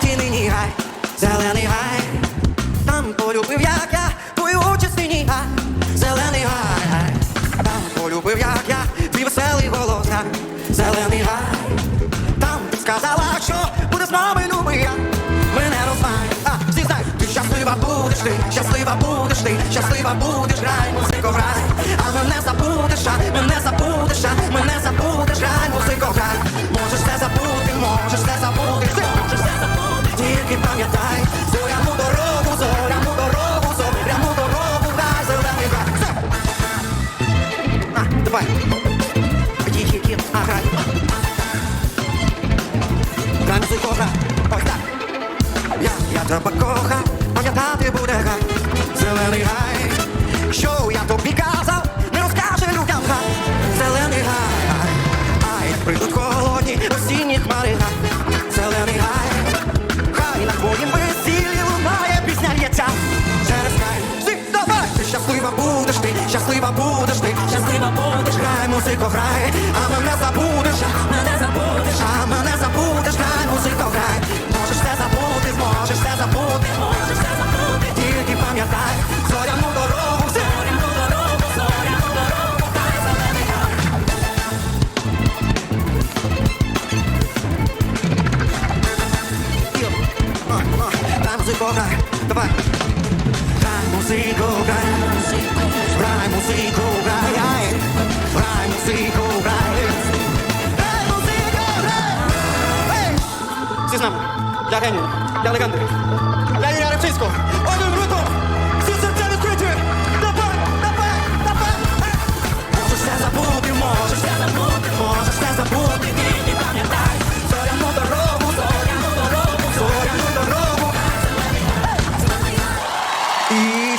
світі нині гай, зелений гай, там полюбив, як я, твою участь синій гай, зелений гай, там полюбив, як я, твій веселий голос гай, зелений гай, там ти сказала, що буде з нами любий я, мене розмай, а всі знають, ти щаслива будеш ти, щаслива будеш ти, щаслива будеш, грай, музико, грай, а мене забудеш, а мене забудеш, можеш все забути, ти можеш все забути, тільки пам'ятай, зоряну дорогу, зоряну дорогу, зоряну дорогу, грай, зелений все. А, давай. Ї-ї-ї, а, грай. Грай, музико, ось так. Я, я тебе кохав, пам'ятати буде гай, зелений гай, будеш ти, щаслива будеш, грай, музико, грай, а мене забудеш, а мене забудеш, а мене забудеш, грай, музико, грай, можеш все забути, зможеш все забути, можеш все забути, тільки пам'ятай, зоряну дорогу, зоряну дорогу, зоряну дорогу, грай, зелений гай. Йо, а, а, Грай, музико, грай, давай. Грай, музико, грай, грай, музико, грай, з нами. Для генію, для легенди. Для Юрія Рибчинського. Один ритм. Всі серця відкриті. Давай, давай. Ей! Можеш все забути, можеш все забути, можеш все забути, тільки пам'ятай. Зоряну дорогу, зоряну дорогу, зоряну дорогу. І